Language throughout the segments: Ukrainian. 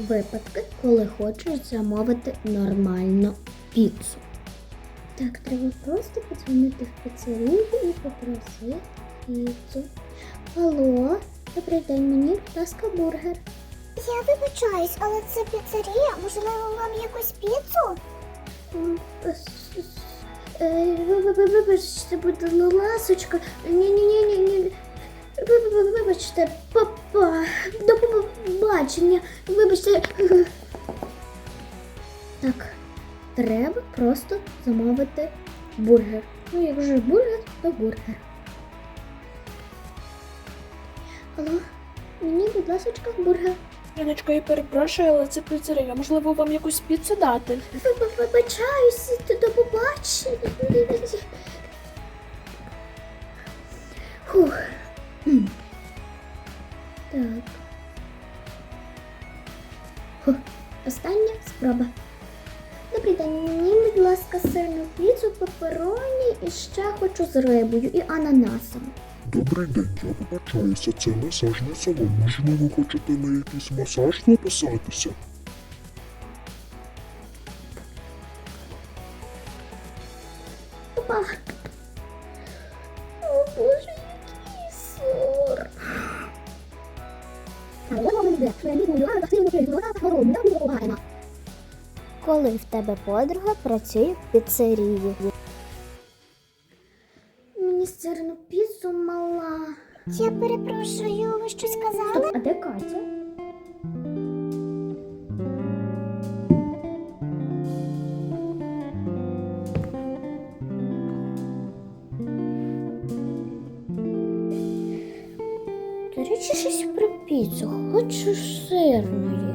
Випадки, коли хочеш замовити нормальну піцу. Так, треба просто подзвонити в піцерію і попросити піцу. Алло, добрий день, мені, будь ласка, бургер. Я вибачаюсь, але це піцерія. Можливо, вам якусь піцу? Е, е, ви- ви- ви- Вибачте, будь ласочка. Ні-ні-ні-ні. Ви- ви- Вибачте, папа. До побачення. Вибачте. Так, треба просто замовити бургер. Ну, як вже бургер, то бургер. Алло, мені, будь ласочка, бургер. Яночка, я перепрошую, але це піцерія. Можливо, вам якусь піцу дати? Ви- ви- до побачення. Фух. Так. Фух. Остання спроба. Добрий день, мені, будь ласка, сирну піцу, пепероні і ще хочу з рибою і ананасом. Добрий день, я вибачаюся, це масажний салон. Можливо, ви хочете на якийсь масаж записатися? Опа. О, Боже, Коли в тебе подруга працює в піцерії. Мені сирну піцу мала. Я перепрошую, ви щось казали? Стоп, а де Катя? До речі, щось про піцу. Хочу сирної.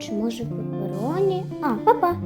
Чи може пепероні? А, папа.